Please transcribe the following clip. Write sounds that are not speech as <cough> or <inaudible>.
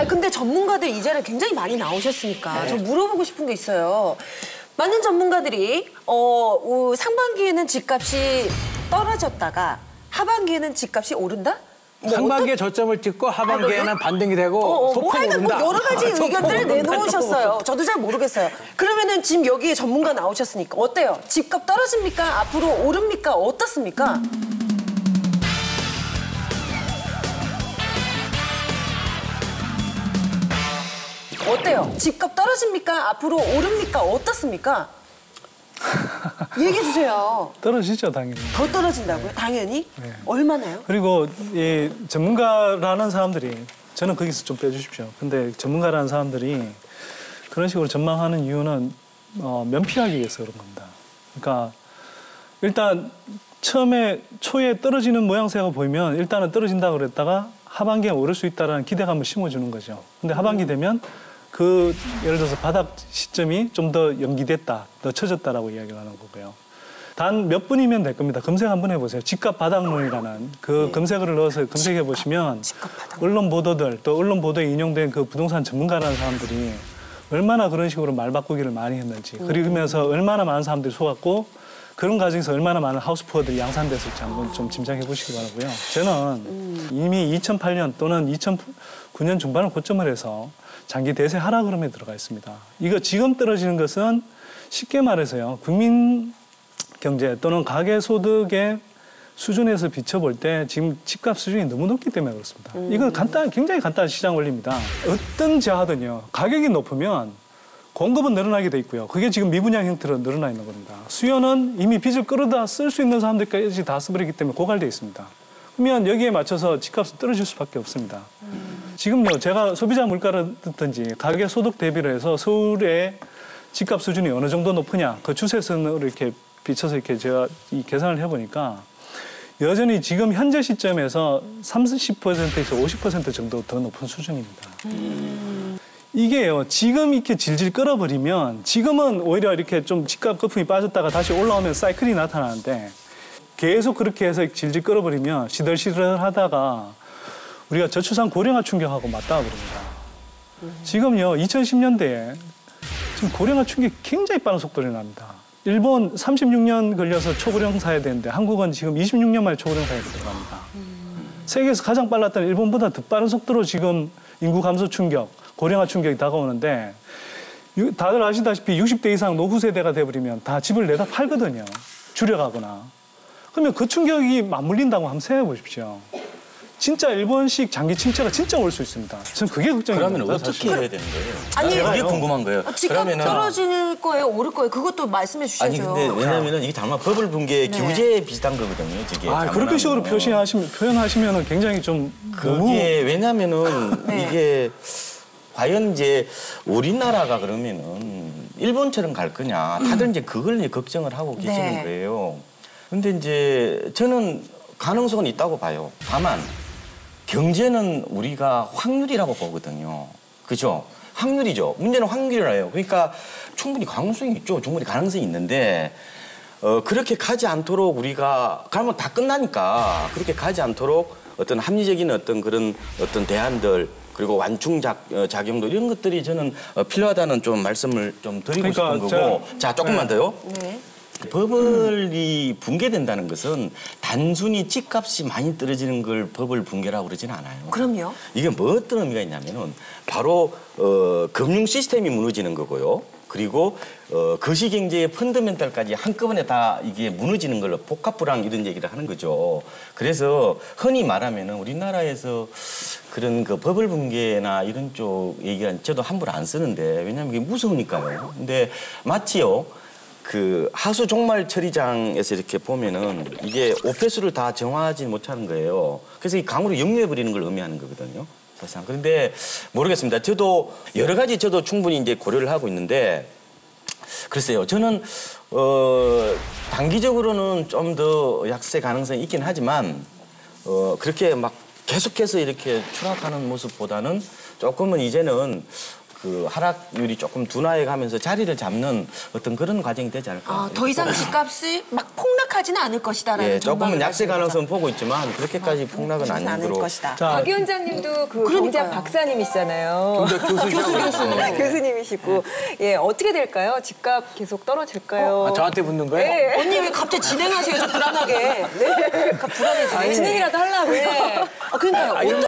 아 근데 전문가들 이 자리에 굉장히 많이 나오셨으니까 저 물어보고 싶은 게 있어요. 많은 전문가들이 어 우- 상반기에는 집값이 떨어졌다가 하반기에는 집값이 오른다? 뭐 상반기에 저점을 찍고 하반기에는 반등이 되고 어, 어, 뭐 소폭 뭐 오른다. 여러 가지 <laughs> 의견들을. 내놓으셨어요. 저도 잘 모르겠어요. 그러면은 지금 여기에 전문가 나오셨으니까 어때요? 집값 떨어집니까? 앞으로 오릅니까? 어떻습니까? 어때요? 집값 떨어집니까? 앞으로 오릅니까? 어떻습니까? <laughs> 얘기해 주세요. 떨어지죠 당연히. 더 떨어진다고요? 당연히? 네. 얼마나요? 그리고 이 전문가라는 사람들이 저는 거기서 좀 빼주십시오. 근데 전문가라는 사람들이 그런 식으로 전망하는 이유는 어, 면피하기 위해서 그런 겁니다. 그러니까 일단 처음에 초에 떨어지는 모양새가 보이면 일단은 떨어진다고 그랬다가 하반기에 오를 수 있다는 기대감을 심어주는 거죠. 근데 하반기 되면 그 예를 들어서 바닥 시점이 좀 더 연기됐다, 늦춰졌다라고 이야기를 하는 거고요. 단 몇 분이면 될 겁니다. 검색 한번 해보세요. 집값 바닥론이라는 그 검색어를 넣어서 검색해 보시면. 언론 보도들 또 언론 보도에 인용된 그 부동산 전문가라는 사람들이 얼마나 그런 식으로 말 바꾸기를 많이 했는지 그러면서 얼마나 많은 사람들이 속았고 그런 과정에서 얼마나 많은 하우스푸어들이 양산됐을지 한번 좀 짐작해 보시기 바라고요. 저는 이미 2008년 또는 2009년 중반을 고점을 해서 장기 대세 하락 흐름에 들어가 있습니다. 이거 지금 떨어지는 것은 쉽게 말해서요. 국민 경제 또는 가계 소득의 수준에서 비춰볼 때 지금 집값 수준이 너무 높기 때문에 그렇습니다. 이건 간단, 굉장히 간단한 시장 원리입니다. 어떤 지하든요, 가격이 높으면 공급은 늘어나게 돼 있고요. 그게 지금 미분양 형태로 늘어나 있는 겁니다. 수요는 이미 빚을 끌어다 쓸 수 있는 사람들까지 다 써버리기 때문에 고갈돼 있습니다. 그러면 여기에 맞춰서 집값은 떨어질 수밖에 없습니다. 지금요, 제가 소비자 물가를 듣든지 가계 소득 대비로 해서 서울의 집값 수준이 어느 정도 높으냐 그 추세선으로 이렇게 비춰서 이렇게 제가 이 계산을 해보니까 여전히 지금 현재 시점에서 30%에서 50% 정도 더 높은 수준입니다. 이게요, 지금 이렇게 질질 끌어버리면 지금은 오히려 이렇게 좀 집값 거품이 빠졌다가 다시 올라오면 사이클이 나타나는데 계속 그렇게 해서 질질 끌어버리면 시들시들 하다가 우리가 저출산 고령화 충격하고 맞닿아 버립니다. 지금요, 2010년대에 지금 고령화 충격이 굉장히 빠른 속도로 납니다. 일본 36년 걸려서 초고령 사회 되는데 한국은 지금 26년 만에 초고령 사회로 들어갑니다. 세계에서 가장 빨랐던 일본보다 더 빠른 속도로 지금 인구 감소 충격, 고령화 충격이 다가오는데 유- 다들 아시다시피 60대 이상 노후 세대가 돼버리면 다 집을 내다 팔거든요. 줄여가거나. 그러면 그 충격이 맞물린다고 한번 생각해 보십시오. 진짜 일본식 장기 침체가 진짜 올 수 있습니다. 저는 그게 걱정입니다. 그러면 어떻게 사실. 해야 되는 거예요? 아니, 그게. 궁금한 거예요. 아, 집값 떨어질 거예요? 오를 거예요? 그것도 말씀해 주셔야죠. 아니 근데 왜냐면은 이게 다만 버블 붕괴 네. 기우제 비슷한 거거든요. 저게 아, 그렇게. 식으로 표시하시면, 표현하시면 굉장히 좀 너무 그게 왜냐면은 <laughs> 네. 이게 과연 이제 우리나라가 그러면은 일본처럼 갈 거냐 다들 이제 그걸 이제 걱정을 하고 계시는 네. 거예요. 근데 이제 저는 가능성은 있다고 봐요. 다만 경제는 우리가 확률이라고 보거든요. 그죠? 확률이죠. 문제는 확률이라요. 그러니까 충분히 가능성이 있죠. 충분히 가능성이 있는데 어, 그렇게 가지 않도록 우리가 가면 다 끝나니까 그렇게 가지 않도록 어떤 합리적인 어떤 그런 어떤 대안들 그리고 완충 작, 어, 작용들 이런 것들이 저는 어, 필요하다는 좀 말씀을 좀 드리고 그러니까 싶은 거고 제가- 자 조금만 네. 더요. 네. 버블이 붕괴된다는 것은 단순히 집값이 많이 떨어지는 걸 버블 붕괴라고 그러지는 않아요. 그럼요. 이게 뭐 어떤 의미가 있냐면은 바로 어, 금융 시스템이 무너지는 거고요. 그리고 어, 거시 경제의 펀더멘탈까지 한꺼번에 다 이게 무너지는 걸로 복합 불황 이런 얘기를 하는 거죠. 그래서 흔히 말하면 은 우리나라에서 그런 그 버블 붕괴나 이런 쪽 얘기가 저도 함부로 안 쓰는데 왜냐하면 이게 무서우니까요. 근데 마치요. 그 하수 종말 처리장에서 이렇게 보면은 이게 오폐수를 다 정화하지 못하는 거예요. 그래서 이 강으로 역류해 버리는 걸 의미하는 거거든요. 사실상. 그런데 모르겠습니다. 저도 여러 가지 저도 충분히 이제 고려를 하고 있는데 글쎄요. 저는 어 단기적으로는 좀 더 약세 가능성이 있긴 하지만 어 그렇게 막 계속해서 이렇게 추락하는 모습보다는 조금은 이제는 그 하락률이 조금 둔화해 가면서 자리를 잡는 어떤 그런 과정이 되지 않을까. 아, 더 이상 집값이 막 폭락하지는 않을 것이다라는 예, 조금은 약세 하시는 가능성 보고 있지만 그렇게까지 폭락은 거죠. 않을 아니도록 것이다. 자, 박 위원장님도 그. 경제학 박사님이시잖아요. 교수 교수. <laughs> 교수님이시고 예 어떻게 될까요? 집값 계속 떨어질까요? 아, 저한테 묻는 거예요? 네. 언니 왜 갑자기 진행하세요? 저 불안하게. 네. <laughs> 불안해지네. 진행이라도 하려고요. 네. 아, 그러니까요. 어떻게